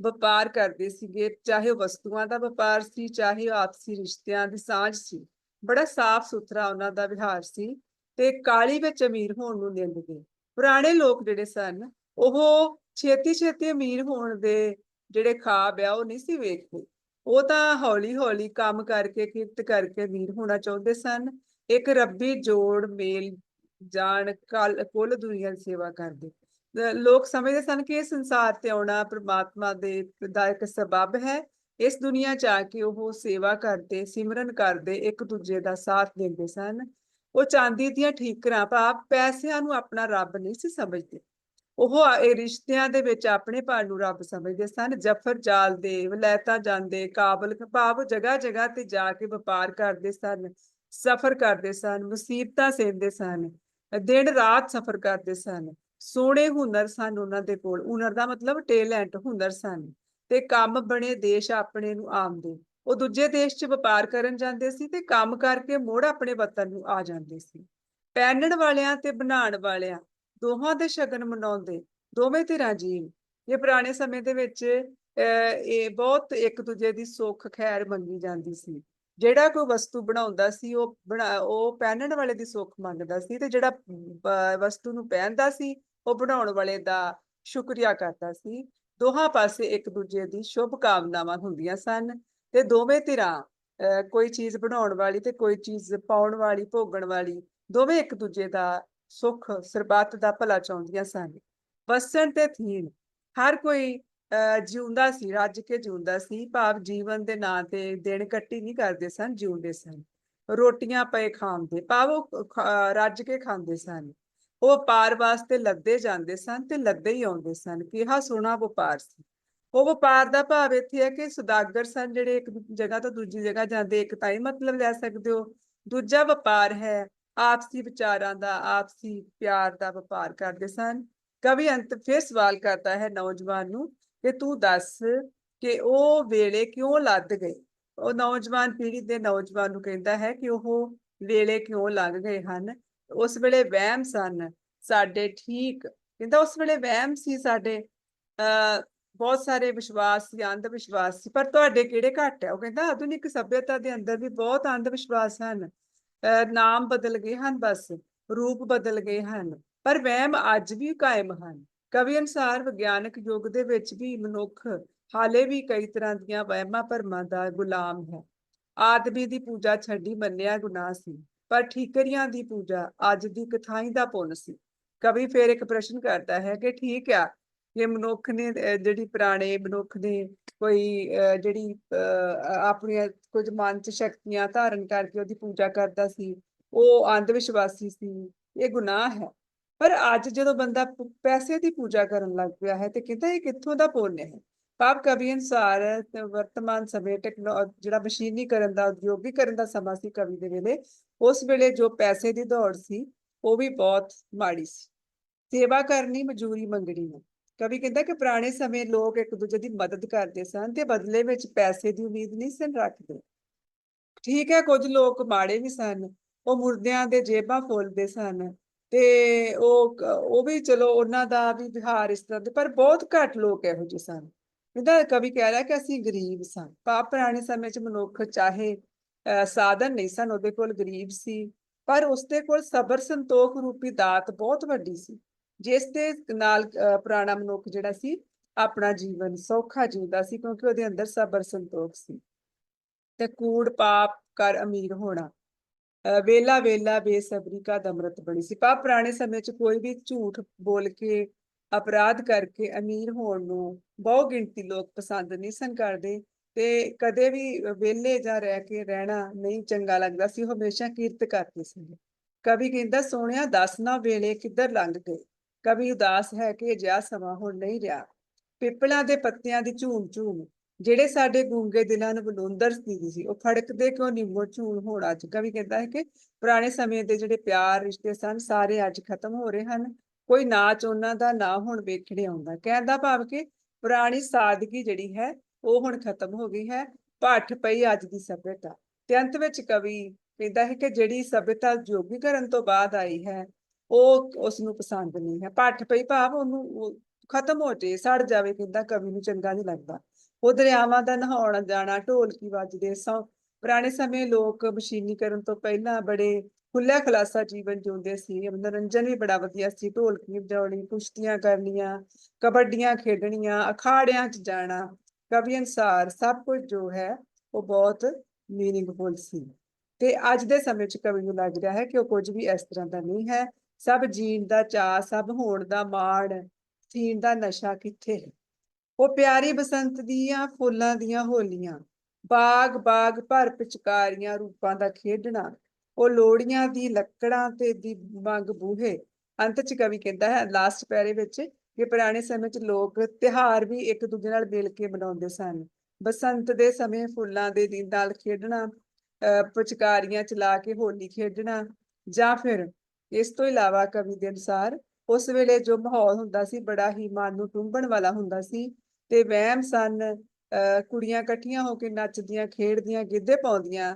ਵਪਾਰ ਕਰਦੇ ਸੀਗੇ, ਚਾਹੇ ਉਹ ਵਸਤੂਆਂ ਦਾ ਵਪਾਰ ਸੀ, ਚਾਹੇ ਆਪਸੀ ਰਿਸ਼ਤਿਆਂ ਦੀ ਸਾਂਝ ਸੀ। ਬੜਾ ਸਾਫ਼ ਸੁਥਰਾ ਉਹਨਾਂ ਦਾ ਵਿਹਾਰ ਸੀ ਤੇ ਕਾਲੀ ਵਿੱਚ ਅਮੀਰ ਹੋਣ ਨੂੰ ਨਿੰਦਦੇ ਪੁਰਾਣੇ ਲੋਕ ਜਿਹੜੇ ਸਨ, ਉਹ ਛੇਤੀ ਛੇਤੀ ਅਮੀਰ ਹੋਣ ਦੇ ਜਿਹੜੇ ਖਾਬ ਆ, ਉਹ ਨਹੀਂ ਸੀ ਵੇਖਦੇ। ਉਹ ਤਾਂ ਹੌਲੀ ਹੌਲੀ ਕੰਮ ਕਰਕੇ, ਕਿਰਤ ਕਰਕੇ ਅਮੀਰ ਹੋਣਾ ਚਾਹੁੰਦੇ ਸਨ। ਇੱਕ ਰੱਬੀ ਜੋੜ ਮੇਲ ਜਾਣ ਕਲ ਕੁੱਲ ਦੁਨੀਆ ਦੀ ਸੇਵਾ ਕਰਦੇ। ਲੋਕ ਸਮਝਦੇ ਸਨ ਕਿ ਇਹ ਸੰਸਾਰ ਤੇ ਆਉਣਾ ਪ੍ਰਮਾਤਮਾ ਦੇ ਦਾ ਇੱਕ ਸਬਬ ਹੈ। ਇਸ ਦੁਨੀਆ ਚ ਆ ਕੇ ਉਹ ਸੇਵਾ ਕਰਦੇ, ਸਿਮਰਨ ਕਰਦੇ, ਇੱਕ ਦੂਜੇ ਦਾ ਸਾਥ ਦਿੰਦੇ ਸਨ। ਉਹ ਚਾਂਦੀ ਦੀਆਂ ਠੀਕਰਾਂ ਭਾਵ ਪੈਸਿਆਂ ਨੂੰ ਆਪਣਾ ਰੱਬ ਨਹੀਂ ਸੀ ਸਮਝਦੇ। ਉਹ ਇਹ ਰਿਸ਼ਤਿਆਂ ਦੇ ਵਿੱਚ ਆਪਣੇ ਭਰ ਨੂੰ ਰੱਬ ਸਮਝਦੇ ਸਨ। ਜਫਰ ਜਾਲ ਦੇ ਵਲੈਤਾ ਜਾਂਦੇ, ਕਾਬਲ ਭਾਵ ਜਗ੍ਹਾ ਜਗ੍ਹਾ ਤੇ ਜਾ ਕੇ ਵਪਾਰ ਕਰਦੇ ਸਨ, ਸਫ਼ਰ ਕਰਦੇ ਸਨ, ਮੁਸੀਬਤਾਂ ਸਹਿੰਦੇ ਸਨ, ਦਿਨ ਰਾਤ ਸਫ਼ਰ ਕਰਦੇ ਸਨ। ਸੋਹਣੇ ਹੁਨਰ ਸਨ ਉਹਨਾਂ ਦੇ ਕੋਲ। ਹੁਨਰ ਦਾ ਮਤਲਬ ਟੈਲੈਂਟ, ਹੁਨਰ ਸਨ। ਤੇ ਕੰਮ ਬਣੇ ਦੇਸ਼ ਆਪਣੇ ਨੂੰ ਆਮਦੇ। ਉਹ ਦੂਜੇ ਦੇਸ਼ 'ਚ ਵਪਾਰ ਕਰਨ ਜਾਂਦੇ ਸੀ ਤੇ ਕੰਮ ਕਰਕੇ ਮੁੜ ਆਪਣੇ ਵਤਨ ਨੂੰ ਆ ਜਾਂਦੇ ਸੀ। ਪਹਿਨਣ ਵਾਲਿਆਂ ਤੇ ਬਣਾਉਣ ਵਾਲਿਆਂ ਦੋਹਾਂ ਦੇ ਸ਼ਗਨ ਮਨਾਉਂਦੇ ਦੋਵੇਂ ਧਿਰਾਂ ਜੀਵ ਇਹ ਪੁਰਾਣੇ ਸਮੇਂ ਦੇ ਵਿੱਚ ਇਹ ਬਹੁਤ ਇੱਕ ਦੂਜੇ ਦੀ ਸੁੱਖ ਖੈਰ ਮੰਗੀ ਜਾਂਦੀ ਸੀ। ਜਿਹੜਾ ਕੋਈ ਵਸਤੂ ਬਣਾਉਂਦਾ ਸੀ ਉਹ ਉਹ ਪਹਿਨਣ ਵਾਲੇ ਦੀ ਸੁੱਖ ਮੰਗਦਾ ਸੀ ਤੇ ਜਿਹੜਾ ਵਸਤੂ ਨੂੰ ਪਹਿਨਦਾ ਸੀ ਉਹ ਬਣਾਉਣ ਵਾਲੇ ਦਾ ਸ਼ੁਕਰੀਆ ਕਰਦਾ ਸੀ। ਦੋਹਾਂ ਪਾਸੇ ਇੱਕ ਦੂਜੇ ਦੀ ਸ਼ੁਭ ਕਾਮਨਾਵਾਂ ਹੁੰਦੀਆਂ ਸਨ ਤੇ ਦੋਵੇਂ ਧਿਰਾਂ ਅਹ, ਕੋਈ ਚੀਜ਼ ਬਣਾਉਣ ਵਾਲੀ ਤੇ ਕੋਈ ਚੀਜ਼ ਪਾਉਣ ਵਾਲੀ ਭੋਗਣ ਵਾਲੀ ਦੋਵੇਂ ਇੱਕ ਦੂਜੇ ਦਾ ਸੁੱਖ ਸਰਬੱਤ ਦਾ ਭਲਾ ਚਾਹੁੰਦੀਆਂ ਸਨ। ਵਸਣ ਤੇ ਥੀਣ ਹਰ ਕੋਈ ਅਹ, ਜਿਉਂਦਾ ਸੀ ਰੱਜ ਕੇ ਜਿਉਂਦਾ ਸੀ ਭਾਵ ਜੀਵਨ ਦੇ ਨਾਂ ਤੇ ਦਿਨ ਕੱਟੀ ਨਹੀਂ ਕਰਦੇ ਸਨ ਜਿਉਂਦੇ ਸਨ। ਰੋਟੀਆਂ ਪਏ ਖਾਂਦੇ ਭਾਵ ਉਹ ਰੱਜ ਕੇ ਖਾਂਦੇ ਸਨ। ਉਹ ਪਾਰ ਵਾਸਤੇ ਲੱਦੇ ਜਾਂਦੇ ਸਨ ਤੇ ਲੱਦੇ ਹੀ ਆਉਂਦੇ ਸਨ ਕਿਹਾ ਸੋਹਣਾ ਵਪਾਰ ਸੀ। ਉਹ ਵਪਾਰ ਦਾ ਭਾਵ ਇੱਥੇ ਹੈ ਕਿ ਸੁਦਾਗਰ ਸਨ ਜਿਹੜੇ ਇੱਕ ਜਗ੍ਹਾ ਤੋਂ ਦੂਜੀ ਜਗ੍ਹਾ ਜਾਂਦੇ ਇੱਕ ਤਾਂ ਹੀ ਮਤਲਬ ਲੈ ਸਕਦੇ ਹੋ ਦੂਜਾ ਵਪਾਰ ਹੈ ਆਪਸੀ ਵਿਚਾਰਾਂ ਦਾ, ਆਪਸੀ ਪਿਆਰ ਦਾ ਵਪਾਰ ਕਰਦੇ ਸਨ। ਕਵੀ ਅੰਤ ਫਿਰ ਸਵਾਲ ਕਰਦਾ ਹੈ ਨੌਜਵਾਨ ਨੂੰ ਕਿ ਤੂੰ ਦੱਸ ਕਿ ਉਹ ਵੇਲੇ ਕਿਉਂ ਲੱਦ ਗਏ? ਉਹ ਨੌਜਵਾਨ ਪੀੜ੍ਹੀ ਦੇ ਨੌਜਵਾਨ ਨੂੰ ਕਹਿੰਦਾ ਹੈ ਕਿ ਉਹ ਵੇਲੇ ਕਿਉਂ ਲੰਘ ਗਏ ਹਨ? ਉਸ ਵੇਲੇ ਵਹਿਮ ਸਨ। ਸਾਡੇ ਠੀਕ ਕਹਿੰਦਾ ਉਸ ਵੇਲੇ ਵਹਿਮ ਸੀ ਸਾਡੇ। ਅ ਬਹੁਤ ਸਾਰੇ ਵਿਸ਼ਵਾਸ ਸੀ ਅੰਧ ਵਿਸ਼ਵਾਸ ਸੀ, ਪਰ ਤੁਹਾਡੇ ਕਿਹੜੇ ਘੱਟ ਹੈ? ਉਹ ਕਹਿੰਦਾ ਆਧੁਨਿਕ ਸਭਿਅਤਾ ਦੇ ਅੰਦਰ ਵੀ ਬਹੁਤ ਅੰਧ ਵਿਸ਼ਵਾਸ ਹਨ। ਨਾਮ ਬਦਲ ਗਏ ਹਨ ਬਸ, ਰੂਪ ਬਦਲ ਗਏ ਹਨ, ਪਰ ਵਹਿਮ ਅੱਜ ਵੀ ਕਾਇਮ ਹਨ। ਕਵੀ ਅਨੁਸਾਰ ਵਿਗਿਆਨਕ ਯੁੱਗ ਦੇ ਵਿੱਚ ਵੀ ਮਨੁੱਖ ਹਾਲੇ ਵੀ ਕਈ ਤਰ੍ਹਾਂ ਦੀਆਂ ਵਹਿਮਾਂ ਭਰਮਾਂ ਦਾ ਗੁਲਾਮ ਹੈ। ਆਦਮੀ ਦੀ ਪੂਜਾ ਛੱਡੀ ਮੰਨਿਆ ਗੁਨਾਹ ਸੀ, ਪਰ ਠੀਕਰੀਆਂ ਦੀ ਪੂਜਾ ਅੱਜ ਦੀ ਕਥਾਈ ਦਾ ਪੁੰਨ ਸੀ। ਕਵੀ ਫੇਰ ਇੱਕ ਪ੍ਰਸ਼ਨ ਕਰਦਾ ਹੈ ਕਿ ਠੀਕ ਆ ਕਿ ਮਨੁੱਖ ਨੇ ਜਿਹੜੀ ਪੁਰਾਣੇ ਮਨੁੱਖ ਨੇ ਕੋਈ ਜਿਹੜੀ ਆਪਣੀਆਂ ਕੁਝ ਮਨ ਚ ਸ਼ਕਤੀਆਂ ਧਾਰਨ ਕਰਕੇ ਉਹਦੀ ਪੂਜਾ ਕਰਦਾ ਸੀ, ਉਹ ਅੰਧ ਵਿਸ਼ਵਾਸੀ ਸੀ, ਇਹ ਗੁਨਾਹ ਹੈ। ਪਰ ਅੱਜ ਜਦੋਂ ਬੰਦਾ ਪੈਸੇ ਦੀ ਪੂਜਾ ਕਰਨ ਲੱਗ ਪਿਆ ਹੈ ਤੇ ਕਹਿੰਦਾ ਇਹ ਕਿੱਥੋਂ ਦਾ ਪੁੰਨ ਹੈ? ਪਾਪ ਕਵੀ ਅਨੁਸਾਰ ਵਰਤਮਾਨ ਸਮੇਂ ਟੈਕਨੋ, ਜਿਹੜਾ ਮਸ਼ੀਨੀਕਰਨ ਦਾ, ਉਦਯੋਗੀਕਰਨ ਦਾ ਸਮਾਂ ਸੀ ਕਵੀ ਦੇ ਵੇਲੇ, ਉਸ ਵੇਲੇ ਜੋ ਪੈਸੇ ਦੀ ਦੌੜ ਸੀ, ਉਹ ਵੀ ਬਹੁਤ ਮਾੜੀ ਸੀ। ਸੇਵਾ ਕਰਨੀ, ਮਜ਼ਦੂਰੀ ਮੰਗਣੀ ਹੈ। ਕਵੀ ਕਹਿੰਦਾ ਕਿ ਪੁਰਾਣੇ ਸਮੇਂ ਲੋਕ ਇੱਕ ਦੂਜੇ ਦੀ ਮਦਦ ਕਰਦੇ ਸਨ ਤੇ ਬਦਲੇ ਵਿੱਚ ਪੈਸੇ ਦੀ ਉਮੀਦ ਨਹੀਂ ਸਨ ਰੱਖਦੇ। ਠੀਕ ਹੈ ਕੁਝ ਲੋਕ ਮਾੜੇ ਵੀ ਸਨ ਉਹ ਮੁਰਦਿਆਂ ਦੇ ਜੇਬਾਂ ਫੋਲਦੇ ਸਨ ਤੇ ਉਹ ਉਹ ਵੀ ਚਲੋ ਉਹਨਾਂ ਦਾ ਵੀ ਵਿਹਾਰ ਇਸ ਤਰ੍ਹਾਂ ਦੇ ਪਰ ਬਹੁਤ ਘੱਟ ਲੋਕ ਇਹੋ ਜਿਹੇ ਸਨ। ਇਹਦਾ ਕਵੀ ਕਹਿ ਰਿਹਾ ਕਿ ਅਸੀਂ ਗਰੀਬ ਸਾਂ। ਪਾ ਪੁਰਾਣੇ ਸਮੇਂ 'ਚ ਮਨੁੱਖ ਚਾਹੇ ਅਹ, ਸਾਧਨ ਨਹੀਂ ਸਨ ਉਹਦੇ ਕੋਲ ਗਰੀਬ ਸੀ ਪਰ ਉਸਦੇ ਕੋਲ ਸਬਰ ਸੰਤੋਖ ਰੂਪੀ ਦਾਤ ਬਹੁਤ ਵੱਡੀ ਸੀ। ਜਿਸ ਦੇ ਨਾਲ ਪੁਰਾਣਾ ਮਨੁੱਖ ਜਿਹੜਾ ਸੀ ਆਪਣਾ ਜੀਵਨ ਸੌਖਾ ਜਿਉਂਦਾ ਸੀ ਕਿਉਂਕਿ ਉਹਦੇ ਅੰਦਰ ਸਬਰ ਸੰਤੋਖ ਸੀ। ਤੇ ਕੂੜ ਪਾਪ ਕਰ ਅਮੀਰ ਹੋਣਾ ਅਹ, ਵੇਲਾ ਵੇਲਾ ਬੇਸਬਰੀ ਕਾ ਦਮਰਤ ਬਣੀ ਸੀ। ਪਾ ਪੁਰਾਣੇ ਸਮੇਂ 'ਚ ਕੋਈ ਵੀ ਝੂਠ ਬੋਲ ਕੇ ਅਪਰਾਧ ਕਰਕੇ ਅਮੀਰ ਹੋਣ ਨੂੰ ਬਹੁ ਗਿਣਤੀ ਲੋਕ ਪਸੰਦ ਨਹੀਂ ਸਨ ਕਰਦੇ ਤੇ ਕਦੇ ਵੀ ਵਿਹਲੇ ਜਾਂ ਰਹਿ ਕੇ ਰਹਿਣਾ ਨਹੀਂ ਚੰਗਾ ਲੱਗਦਾ ਸੀ ਉਹ ਹਮੇਸ਼ਾ ਕੀਰਤ ਕਰਦੇ ਸੀ। ਕਵੀ ਕਹਿੰਦਾ ਸੋਹਣਿਆ ਦੱਸ ਨਾ ਵੇਲੇ ਕਿੱਧਰ ਲੰਘ ਗਏ? ਕਵੀ ਉਦਾਸ ਹੈ ਕਿ ਅਜਿਹਾ ਸਮਾਂ ਹੁਣ ਨਹੀਂ ਰਿਹਾ। ਪਿੱਪਲਾਂ ਦੇ ਪੱਤਿਆਂ ਦੀ ਝੂਮ ਝੂਮ, ਜਿਹੜੇ ਸਾਡੇ ਗੂੰਗੇ ਦਿਲਾਂ ਨੂੰ ਬਲੁੰਦਰ ਦਿੰਦੀ ਸੀ, ਉਹ ਫੜਕਦੇ ਕਿਉਂ ਨਿੰਮੋ ਝੂਮ ਹੋਣ ਅੱਜ? ਕਵੀ ਕਹਿੰਦਾ ਹੈ ਕਿ ਪੁਰਾਣੇ ਸਮੇਂ ਦੇ ਜਿਹੜੇ ਪਿਆਰ ਰਿਸ਼ਤੇ ਸਨ, ਸਾਰੇ ਅੱਜ ਖਤਮ ਹੋ ਰਹੇ ਹਨ। ਕੋਈ ਨਾਚ ਉਹਨਾਂ ਦਾ ਨਾ ਹੁਣ ਵੇਖਣੇ ਆਉਂਦਾ। ਕਹਿੰਦਾ ਭਾਵ ਕਿ ਪੁਰਾਣੀ ਸਾਦਗੀ ਜਿਹੜੀ ਹੈ, ਉਹ ਹੁਣ ਖਤਮ ਹੋ ਗਈ ਹੈ। ਭੱਠ ਪਈ ਅੱਜ ਦੀ ਸਭਿਅਤਾ। ਤੇ ਅੰਤ ਵਿੱਚ ਕਵੀ ਕਹਿੰਦਾ ਹੈ ਕਿ ਜਿਹੜੀ ਸਭਿਅਤਾ ਉਦਯੋਗੀਕਰਨ ਤੋਂ ਬਾਅਦ ਆਈ ਹੈ ਉਹ ਉਸ ਨੂੰ ਪਸੰਦ ਨਹੀਂ ਹੈ ਭੱਠ ਪਈ ਭਾਵ ਉਹਨੂੰ ਖਤਮ ਹੋ ਜੇ ਸੜ ਜਾਵੇ ਕਹਿੰਦਾ ਕਵੀ ਨੂੰ ਚੰਗਾ ਨਹੀਂ ਲੱਗਦਾ। ਉਹ ਦਰਿਆਵਾਂ ਦਾ ਨਹਾਉਣ ਜਾਣਾ, ਢੋਲਕੀ ਵੱਜਦੇ ਸੌ। ਪੁਰਾਣੇ ਸਮੇਂ ਲੋਕ ਮਸ਼ੀਨੀਕਰਨ ਤੋਂ ਪਹਿਲਾਂ ਬੜੇ ਖੁੱਲਾ ਖਲਾਸਾ ਜੀਵਨ ਜਿਉਂਦੇ ਸੀ। ਮਨੋਰੰਜਨ ਵੀ ਬੜਾ ਵਧੀਆ ਸੀ, ਢੋਲਕੀ ਵਜਾਉਣੀ, ਕੁਸ਼ਤੀਆਂ ਕਰਨੀਆਂ, ਕਬੱਡੀਆਂ ਖੇਡਣੀਆਂ, ਅਖਾੜਿਆਂ 'ਚ ਜਾਣਾ, ਕਵੀ ਅਨੁਸਾਰ ਸਭ ਕੁਝ ਜੋ ਹੈ ਉਹ ਬਹੁਤ ਮੀਨਿੰਗਫੁਲ ਸੀ। ਤੇ ਅੱਜ ਦੇ ਸਮੇਂ 'ਚ ਕਵੀ ਨੂੰ ਲੱਗ ਰਿਹਾ ਹੈ ਕਿ ਉਹ ਕੁਝ ਵੀ ਇਸ ਤਰ੍ਹਾਂ ਦਾ ਨਹੀਂ ਹੈ। ਸਭ ਜੀਣ ਦਾ ਚਾਅ, ਸਭ ਹੋਣ ਦਾ ਮਾਣ, ਜੀਣ ਦਾ ਨਸ਼ਾ ਕਿੱਥੇ ਹੈ? ਉਹ ਪਿਆਰੀ ਬਸੰਤ ਦੀਆਂ ਫੁੱਲਾਂ ਦੀਆਂ ਹੋਲੀਆਂ, ਬਾਗ ਬਾਗ ਭਰ ਪਿਚਕਾਰੀਆਂ ਰੂਪਾਂ ਦਾ ਖੇਡਣਾ, ਉਹ ਲੋੜੀਆਂ ਦੀ ਲੱਕੜਾਂ ਤੇ ਦੀ ਮੰਗ ਬੂਹੇ। ਅੰਤ ਚ ਕਵੀ ਕਹਿੰਦਾ ਹੈ ਲਾਸਟ ਪੈਰੇ ਵਿੱਚ ਕਿ ਪੁਰਾਣੇ ਸਮੇਂ ਚ ਲੋਕ ਤਿਹਾਰ ਵੀ ਇੱਕ ਦੂਜੇ ਨਾਲ ਮਿਲ ਕੇ ਮਨਾਉਂਦੇ ਸਨ। ਬਸੰਤ ਦੇ ਸਮੇਂ ਫੁੱਲਾਂ ਦੇ ਦੀ ਨਾਲ ਖੇਡਣਾ, ਅਹ ਪਿਚਕਾਰੀਆਂ ਚਲਾ ਕੇ ਹੋਲੀ ਖੇਡਣਾ ਜਾਂ ਫਿਰ ਇਸ ਤੋਂ ਇਲਾਵਾ ਕਵੀ ਦੇ ਅਨੁਸਾਰ ਉਸ ਵੇਲੇ ਜੋ ਮਾਹੌਲ ਹੁੰਦਾ ਸੀ ਬੜਾ ਹੀ ਮਨ ਨੂੰ ਟੁੰਬਣ ਵਾਲਾ ਹੁੰਦਾ ਸੀ ਤੇ ਵਹਿਮ ਸਨ ਕੁੜੀਆਂ ਇਕੱਠੀਆਂ ਹੋ ਕੇ ਨੱਚਦੀਆਂ ਖੇਡਦੀਆਂ ਗਿੱਧੇ ਪਾਉਂਦੀਆਂ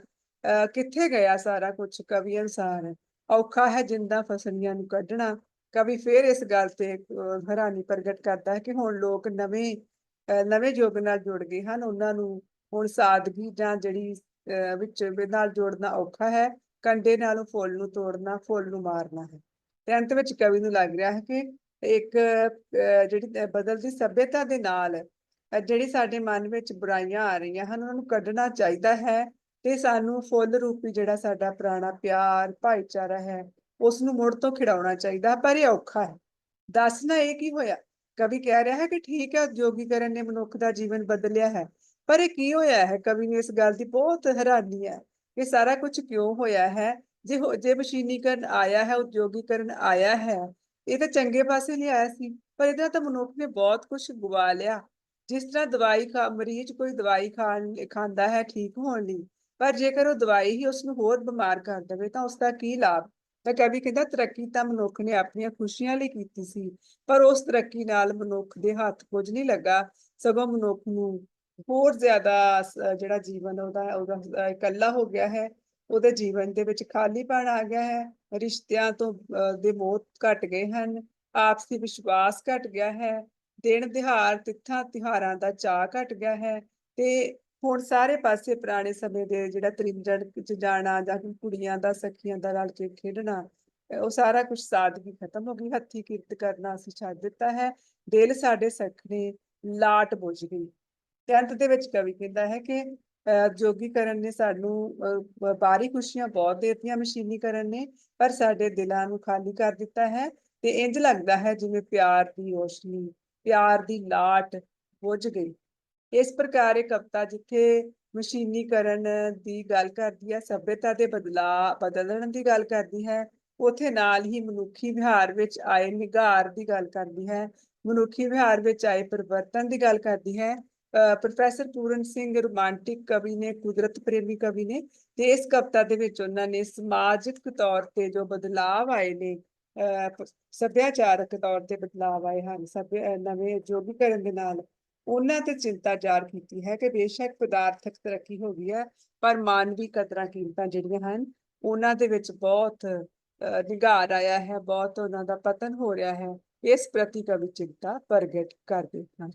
ਕਿੱਥੇ ਗਿਆ ਸਾਰਾ ਕੁਝ ਕਵੀ ਅਨੁਸਾਰ? ਔਖਾ ਹੈ ਜਿੰਦਾ ਫਸਲੀਆਂ ਨੂੰ ਕੱਢਣਾ। ਕਵੀ ਫੇਰ ਇਸ ਗੱਲ ਤੇ ਹੈਰਾਨੀ ਪ੍ਰਗਟ ਕਰਦਾ ਹੈ ਕਿ ਹੁਣ ਲੋਕ ਨਵੇਂ ਅਹ, ਨਵੇਂ ਯੁੱਗ ਨਾਲ ਜੁੜ ਗਏ ਹਨ। ਉਹਨਾਂ ਨੂੰ ਹੁਣ ਸਾਦਗੀ ਜਾਂ ਜਿਹੜੀ ਅਹ, ਵਿੱਚ ਨਾਲ ਜੋੜਨਾ ਔਖਾ ਹੈ। ਕੰਡੇ ਨਾਲੋਂ ਫੁੱਲ ਨੂੰ ਤੋੜਨਾ ਫੁੱਲ ਨੂੰ ਮਾਰਨਾ ਹੈ। ਤੇ ਅੰਤ ਵਿੱਚ ਕਵੀ ਨੂੰ ਲੱਗ ਰਿਹਾ ਹੈ ਕਿ ਇੱਕ ਅਹ, ਜਿਹੜੀ ਬਦਲਦੀ ਸਭਿਅਤਾ ਦੇ ਨਾਲ ਜਿਹੜੀ ਸਾਡੇ ਮਨ ਵਿੱਚ ਬੁਰਾਈਆਂ ਆ ਰਹੀਆਂ ਹਨ ਉਹਨਾਂ ਨੂੰ ਕੱਢਣਾ ਚਾਹੀਦਾ ਹੈ ਤੇ ਸਾਨੂੰ ਫੁੱਲ ਰੂਪੀ ਜਿਹੜਾ ਸਾਡਾ ਪੁਰਾਣਾ ਪਿਆਰ ਭਾਈਚਾਰਾ ਹੈ ਉਸ ਨੂੰ ਮੁੜ ਤੋਂ ਖਿਡਾਉਣਾ ਚਾਹੀਦਾ ਪਰ ਇਹ ਔਖਾ ਹੈ। ਦੱਸਣਾ ਇਹ ਕੀ ਹੋਇਆ? ਕਵੀ ਕਹਿ ਰਿਹਾ ਹੈ ਕਿ ਠੀਕ ਹੈ ਉਦਯੋਗੀਕਰਨ ਨੇ ਮਨੁੱਖ ਦਾ ਜੀਵਨ ਬਦਲਿਆ ਹੈ ਪਰ ਇਹ ਕੀ ਹੋਇਆ ਹੈ? ਕਵੀ ਨੂੰ ਇਸ ਗੱਲ ਦੀ ਬਹੁਤ ਹੈਰਾਨੀ ਹੈ। ਇਹ ਸਾਰਾ ਕੁਝ ਕਿਉਂ ਹੋਇਆ ਹੈ? ਜੇ ਜੇ ਮਸ਼ੀਨੀਕਰਨ ਆਇਆ ਹੈ, ਉਦਯੋਗੀਕਰਨ ਆਇਆ ਹੈ, ਇਹ ਤਾਂ ਚੰਗੇ ਪਾਸੇ ਲਈ ਸੀ, ਪਰ ਇਹਦਾ ਤਾਂ ਮਨੁੱਖ ਨੇ ਬਹੁਤ ਕੁਝ ਗਵਾ ਲਿਆ। ਜਿਸ ਤਰ੍ਹਾਂ ਦਵਾਈ ਖਾ, ਮਰੀਜ਼ ਕੋਈ ਦਵਾਈ ਖਾਣ, ਖਾਂਦਾ ਹੈ ਠੀਕ ਹੋਣ ਲਈ, ਪਰ ਜੇਕਰ ਉਹ ਦਵਾਈ ਹੀ ਉਸ ਨੂੰ ਹੋਰ ਬਿਮਾਰ ਕਰ ਦੇਵੇ ਤਾਂ ਉਸ ਦਾ ਕੀ ਲਾਭ? ਤਾਂ ਕਵੀ ਕਹਿੰਦਾ, ਤਰੱਕੀ ਤਾਂ ਮਨੁੱਖ ਨੇ ਆਪਣੀਆਂ ਖੁਸ਼ੀਆਂ ਲਈ ਕੀਤੀ ਸੀ, ਪਰ ਉਸ ਤਰੱਕੀ ਨਾਲ ਮਨੁੱਖ ਦੇ ਹੱਥ ਕੁਝ ਨਹੀਂ ਲੱਗਾ, ਸਗੋਂ ਮਨੁੱਖ ਨੂੰ ਹੋਰ ਜ਼ਿਆਦਾ ਜਿਹੜਾ ਜੀਵਨ ਉਹਦਾ ਉਹਦਾ ਇਕੱਲਾ ਹੋ ਗਿਆ ਹੈ, ਉਹਦੇ ਜੀਵਨ ਦੇ ਵਿੱਚ ਖਾਲੀਪਣ ਆ ਗਿਆ ਹੈ, ਰਿਸ਼ਤਿਆਂ ਤੋਂ ਦੇ ਮੋਹ ਘਟ ਗਏ ਹਨ, ਆਪਸੀ ਵਿਸ਼ਵਾਸ ਘਟ ਗਿਆ ਹੈ, ਦਿਨ ਦਿਹਾੜ, ਤਿੱਥਾਂ ਤਿਹਾਰਾਂ ਦਾ ਚਾਅ ਘਟ ਗਿਆ ਹੈ, ਤੇ ਹੁਣ ਸਾਰੇ ਪਾਸੇ ਪੁਰਾਣੇ ਸਮੇਂ ਦੇ ਜਿਹੜਾ ਤ੍ਰਿੰਜਣ ਚ ਜਾਣਾ ਜਾਂ ਕੁੜੀਆਂ ਦਾ, ਸਖੀਆਂ ਦਾ ਰਲ ਕੇ ਖੇਡਣਾ ਉਹ ਸਾਰਾ ਕੁਝ ਸਾਦਗੀ ਖਤਮ ਹੋ ਗਈ, ਹੱਥੀ ਕਿਰਤ ਕਰਨਾ ਅਸੀਂ ਛੱਡ ਦਿੱਤਾ ਹੈ, ਦਿਲ ਸਾਡੇ ਸਖਣੇ ਲਾਟ ਬੁਝ ਗਈ ਤੇ ਅੰਤ ਦੇ ਵਿੱਚ ਕਵੀ ਕਹਿੰਦਾ ਹੈ ਕਿ ਅਹ, ਉਦਯੋਗੀਕਰਨ ਨੇ ਸਾਨੂੰ ਬਾਹਰੀ ਖੁਸ਼ੀਆਂ ਬਹੁਤ ਦੇ ਦਿੱਤੀਆਂ ਮਸ਼ੀਨੀਕਰਨ ਨੇ ਪਰ ਸਾਡੇ ਦਿਲਾਂ ਨੂੰ ਖਾਲੀ ਕਰ ਦਿੱਤਾ ਹੈ ਤੇ ਇੰਜ ਲੱਗਦਾ ਹੈ ਜਿਵੇਂ ਪਿਆਰ ਦੀ ਰੋਸ਼ਨੀ ਪਿਆਰ ਦੀ ਲਾਟ ਬੁਝ ਗਈ। ਇਸ ਪ੍ਰਕਾਰ ਇਹ ਕਵਿਤਾ ਜਿੱਥੇ ਮਸ਼ੀਨੀਕਰਨ ਦੀ ਗੱਲ ਕਰਦੀ ਹੈ ਸਭਿਅਤਾ ਦੇ ਬਦਲਾਅ ਬਦਲਣ ਦੀ ਗੱਲ ਕਰਦੀ ਹੈ ਉਥੇ ਨਾਲ ਹੀ ਮਨੁੱਖੀ ਵਿਹਾਰ ਵਿੱਚ ਆਏ ਨਿਗਾਰ ਦੀ ਗੱਲ ਕਰਦੀ ਹੈ ਮਨੁੱਖੀ ਵਿਹਾਰ ਵਿੱਚ ਆਏ ਪਰਿਵਰਤਨ ਦੀ ਗੱਲ ਕਰਦੀ ਹੈ ਪ੍ਰੋਫੈਸਰ ਪੂਰਨ ਸਿੰਘ ਰੋਮਾਂਟਿਕ ਕਵੀ ਨੇ ਕੁਦਰਤ ਪ੍ਰੇਮੀ ਕਵੀ ਨੇ ਤੇ ਇਸ ਕਵਿਤਾ ਦੇ ਵਿੱਚ ਉਹਨਾਂ ਨੇ ਸਮਾਜਿਕ ਤੌਰ ਤੇ ਜੋ ਬਦਲਾਅ ਆਏ ਨੇ ਸੱਭਿਆਚਾਰਕ ਤੌਰ ਤੇ ਬਦਲਾਅ ਆਏ ਹਨ ਸਭਿਆ ਨਵੇਂ ਉਦਯੋਗੀਕਰਨ ਦੇ ਨਾਲ ਉਹਨਾਂ ਤੇ ਚਿੰਤਾ ਜ਼ਾਹਰ ਕੀਤੀ ਹੈ ਕਿ ਬੇਸ਼ੱਕ ਪਦਾਰਥਕ ਤਰੱਕੀ ਹੋ ਗਈ ਹੈ ਪਰ ਮਾਨਵੀ ਕਦਰਾਂ ਕੀਮਤਾਂ ਜਿਹੜੀਆਂ ਹਨ ਉਹਨਾਂ ਦੇ ਵਿੱਚ ਬਹੁਤ ਅਹ, ਨਿਘਾਰ ਆਇਆ ਹੈ ਬਹੁਤ ਉਹਨਾਂ ਦਾ ਪਤਨ ਹੋ ਰਿਹਾ ਹੈ ਇਸ ਪ੍ਰਤੀ ਕਵੀ ਚਿੰਤਾ ਪ੍ਰਗਟ ਕਰਦੇ ਹਨ।